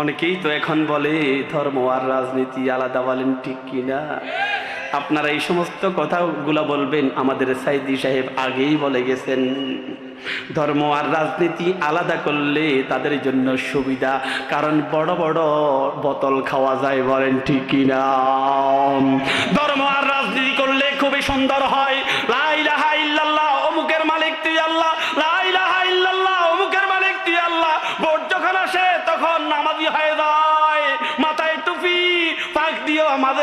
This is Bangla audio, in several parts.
অনেকেই তো এখন বলে, ধর্ম আর রাজনীতি আলাদা বলেন, ঠিক কিনা আপনারা এই সমস্ত কথাগুলো বলবেন, আমাদের সাইদি সাহেব আগেই বলে গেছেন, ধর্ম আর রাজনীতি আলাদা করলে তাদের জন্য সুবিধা, কারণ বড় বড় বোতল খাওয়া যায় বলেন, ঠিক কিনা ধর্ম আর রাজনীতি করলে খুবই সুন্দর হয়। লাইলাহা ইল্লাল্লাহ, অমুকের মালিক তুই আল্লাহ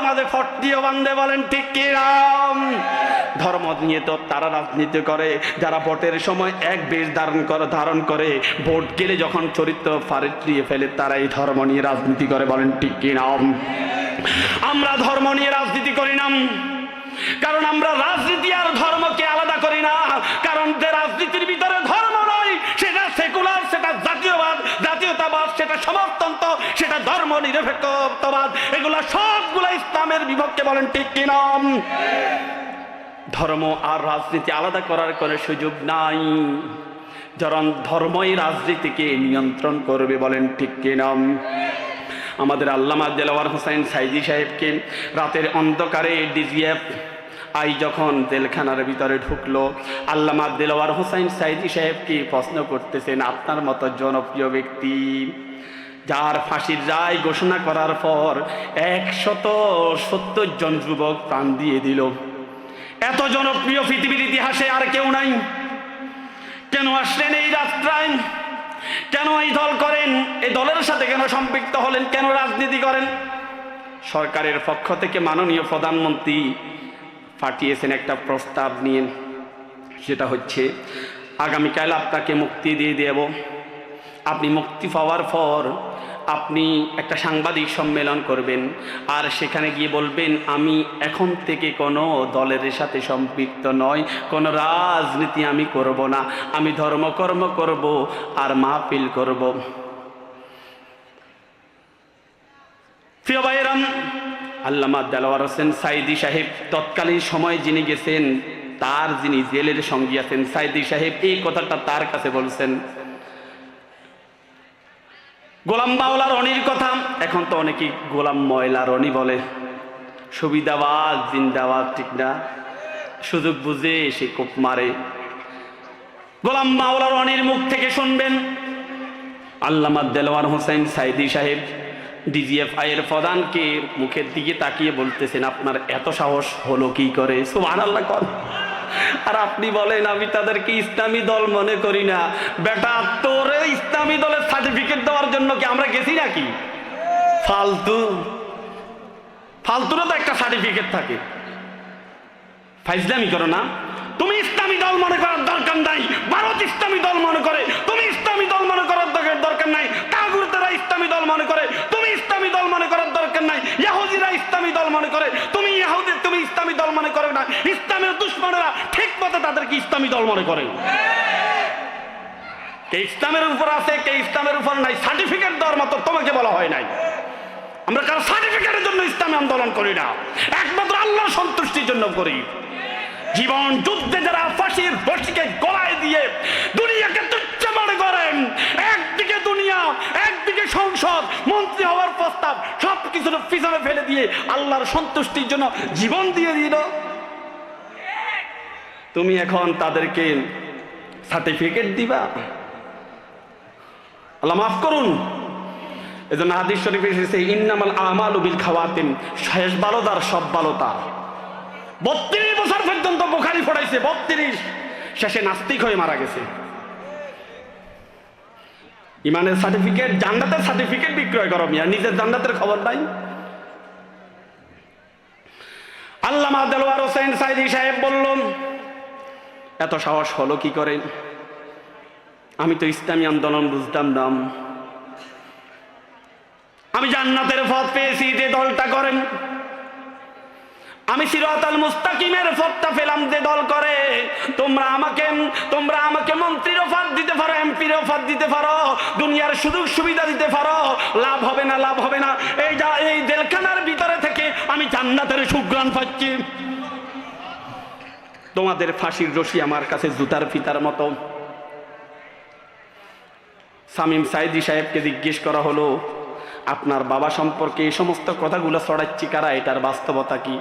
মাঝে ফট দিও বান্ধে বলেন, ঠিক কিরাম ধর্ম নিয়ে তো তারা রাজনীতি করে, যারা ভোটের সময় এক বেশ ধারণ করে ধারণ করে, ভোট গেলে যখন চরিত্র ফারিয়ে ফেলে তারা এই ধর্ম নিয়ে রাজনীতি করে বলেন, ঠিক কিরাম আমরা ধর্ম নিয়ে রাজনীতি করি না। কারণ আমরা রাজনীতি আর ধর্মকে আলাদা করি না। কারণ রাজনীতির ভিতরে জাতীয়তাবাদ সেটা সমাজতন্ত্র, সেটা ধর্ম নিরপেক্ষতাবাদ, এগুলা সবগুলা ইসলামের বিপক্ষে বলেন ঠিক কিনা ধর্ম আর রাজনীতি আলাদা করার কোনো সুযোগ নাই। কারণ ধর্মই রাজনীতিকে নিয়ন্ত্রণ করবে বলেন ঠিক কিনা আমাদের আল্লামা দেলাওয়ার হোসেন সাইদি সাহেবকে রাতের অন্ধকারে ডিজিএফ আই যখন জেলখানার ভিতরে ঢুকলো, আল্লামা দেলাওয়ার হোসেন সাইদি সাহেবকে প্রশ্ন করতেছেন? আপনার মতো জনপ্রিয় ব্যক্তি যার ফাঁসির রায় ঘোষণা করার পর একশত সত্তর জন যুবক প্রাণ দিয়ে দিল। এত জনপ্রিয় পৃথিবীর ইতিহাসে আর কেউ নাই। কেন আসলেন এই রাস্তায় কেন এই দল করেন? এই দলের সাথে কেন সম্পৃক্ত হলেন? কেন রাজনীতি করেন? সরকারের পক্ষ থেকে মাননীয় প্রধানমন্ত্রী পাঠিয়েছেন একটা প্রস্তাব নিয়ে, সেটা হচ্ছে, আগামীকাল আপনাকে মুক্তি দিয়ে দেব। আপনি মুক্তি পাওয়ার পর আপনি একটা সাংবাদিক সম্মেলন করবেন, আর সেখানে গিয়ে বলবেন, আমি এখন থেকে কোনো দলের সাথে সম্পৃক্ত নয় কোনো রাজনীতি আমি করব না। আমি ধর্মকর্ম করব আর মাহফিল করব। প্রিয় ভাইয়েরাম আল্লামা দেলোয়ার হোসেন সাইদি সাহেব, তৎকালীন সময় যিনি গেছেন, তার যিনি জেলের সঙ্গী আছেন, সাইদি সাহেব, এই কথাটা তার কাছে বলছেন। গোলাম বাউলা রনির কথা, এখন তো অনেকেই গোলাম ময়লা রনি বলে। সুবিধাবাদ, জিন্দাবাদ, ঠিক না? সুযোগ বুঝে সে কোপ মারে। গোলাম মাওলা রনির মুখ থেকে শুনবেন। আল্লামা দেলোয়ার হোসেন সাইদি সাহেব ডিজিএফ আইয়ের প্রধানকে মুখের দিকে তাকিয়ে বলতেছেন, আপনার এত সাহস হলো কি করে? সুমান আল্লাহ কর আর আপনি বলেন, আমি তাদেরকে ইসলামী দল মনে করি না। বেটা, তোরে ইসলামী দলের সার্টিফিকেট দেওয়ার জন্য কি আমরা গেছি নাকি? ফালতু। ফালতুরও তো একটা সার্টিফিকেট থাকে। ফাইজলামি করো না। তুমি ইসলামী দল মনে করার দরকার নাই। ভারত ইসলামী দল মনে করে। তুমি ইসলামী দল মনে করার দরকার- দরকার নাই কাগুরতারা ইসলামী দল মনে করে, তুমি ইসলামী দল মনে করার দরকার নাই। ইয়াহুদিরা ইসলামী দল মনে করে, তুমি ইয়াহুদি তুমি ইসলামী দল মনে করো না। ইসলামের দুশ্মনেরা ঠিক মতো তাদেরকে ইসলামী দল মনে করে। কে ইসলামের উপর আছে, কে ইসলামের উপর নাই সার্টিফিকেট দেওয়ার মতো তোমাকে বলা হয় নাই। আমরা কারও সার্টিফিকেটের জন্য ইসলামী আন্দোলন করি না। একমাত্র আল্লাহ সন্তুষ্টির জন্য করি। জীবন যুদ্ধে যারা ফাঁসির বসিকে গলায় দিয়ে দুনিয়াকে তুচ্ছ মনে করেন, একদিকে দুনিয়া সংসদ মন্ত্রী হওয়ার প্রস্তাব সব কিছু পিছনে ফেলে দিয়ে আল্লাহর সন্তুষ্টির জন্য জীবন দিয়ে দিল। তুমি এখন তাদেরকে সার্টিফিকেট দিবা। আল্লাহ মাফ করুন। এজন্য হাদিস শরীফ এসেছে, ইন্নামাল আমাল বিল খাওয়াতিন শেষ ভালো তার, সব ভালো তার। বত্রিশ বছর পর্যন্ত বোখারি ফোড়াইছে বত্রিশ। শেষে নাস্তিক হয়ে মারা গেছে। ইমানের সার্টিফিকেট জান্নাতের সার্টিফিকেট বিক্রয় করো মিয়া। নিজের জান্নাতের খবর নাই আল্লামা দেলোয়ার হোসেন সাইদি সাহেব বলল এত সাহস হলো কি করে? আমি তো ইসলামী আন্দোলন বুঝতাম না। আমি জান্নাতের পথ পেয়েছি যে দলটা করেন। আমি সিরাতাল মুস্তাকিমের পথটা পেলাম যে দল করে। তোমরা আমাকে তোমরা আমাকে মন্ত্রীর অফার দিতে পারো, এমপির অফার দিতে পারো, দুনিয়ার সুযোগ সুবিধা দিতে পারো। লাভ হবে না, লাভ হবে না। এই যা, এই জেলখানার ভিতরে থেকে আমি জান্নাতের সুগ্রাণ পাচ্ছি। তোমাদের ফাঁসির রশি আমার কাছে জুতার ফিতার মতো। সামিম সাইদি সাহেবকে জিজ্ঞেস করা হলো, আপনার বাবা সম্পর্কে এই সমস্ত কথাগুলো ছড়াচ্ছি কারা? এটার বাস্তবতা কি?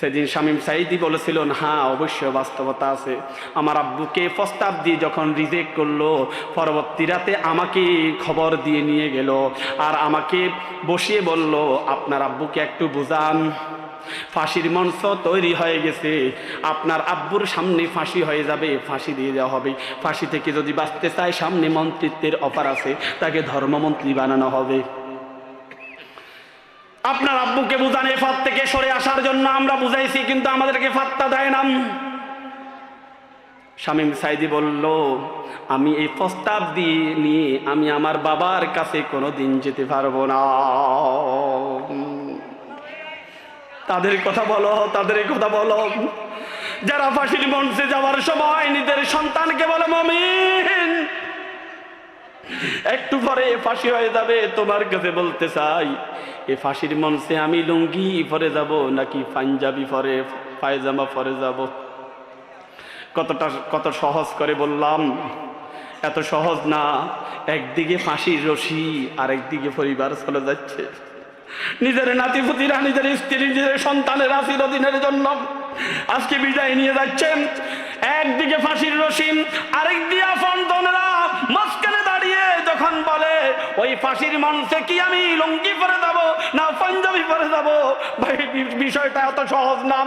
সেদিন শামীম সাইদি বলেছিলেন হ্যাঁ অবশ্যই বাস্তবতা আছে। আমার আব্বুকে প্রস্তাব দিয়ে যখন রিজেক্ট করল, পরবর্তী রাতে আমাকে খবর দিয়ে নিয়ে গেল আর আমাকে বসিয়ে বলল, আপনার আব্বুকে একটু বুঝান, ফাঁসির মঞ্চ তৈরি হয়ে গেছে। আপনার আব্বুর সামনে ফাঁসি হয়ে যাবে, ফাঁসি দিয়ে দেওয়া হবে। ফাঁসি থেকে যদি বাঁচতে চায়, সামনে মন্ত্রিত্বের অফার আছে, তাকে ধর্মমন্ত্রী বানানো হবে। আপনার আব্বুকে বুঝান, এ ফাঁদ থেকে সরে আসার জন্য আমরা বুঝাইছি, কিন্তু আমাদেরকে ফাত্তা দেয় না। শামীম সাইদি বলল, আমি এই প্রস্তাব দিয়ে নিয়ে আমি আমার বাবার কাছে কোনো দিন যেতে পারব না। তাদের কথা বলো, তাদের কথা বলো। যারা ফাঁসির মঞ্চে যাওয়ার সময় নিজের সন্তানকে বলে, মমিন একটু পরে ফাঁসি হয়ে যাবে, তোমার কাছে বলতে চাই, এ ফাঁসির মঞ্চে আমি লুঙ্গি পরে যাব, নাকি পাঞ্জাবি পরে, পায়জামা পরে যাব? কতটা, কত সহজ করে বললাম, এত সহজ না, একদিকে ফাঁসির রশি আর একদিকে পরিবার চলে যাচ্ছে। নিজের নাতিপুতিরা, নিজের স্ত্রী, নিজের সন্তানের আশীর্বাদিনের জন্য আজকে বিদায় নিয়ে যাচ্ছেন। একদিকে ফাঁসির রসিম আরেক দিয়া ফন্দনেরা মাঝখানে দাঁড়িয়ে যখন বলে ওই ফাঁসির মঞ্চে কি আমি লঙ্গি পরে যাব না পাঞ্জাবি পরে যাব? ভাই, বিষয়টা এত সহজ নাম।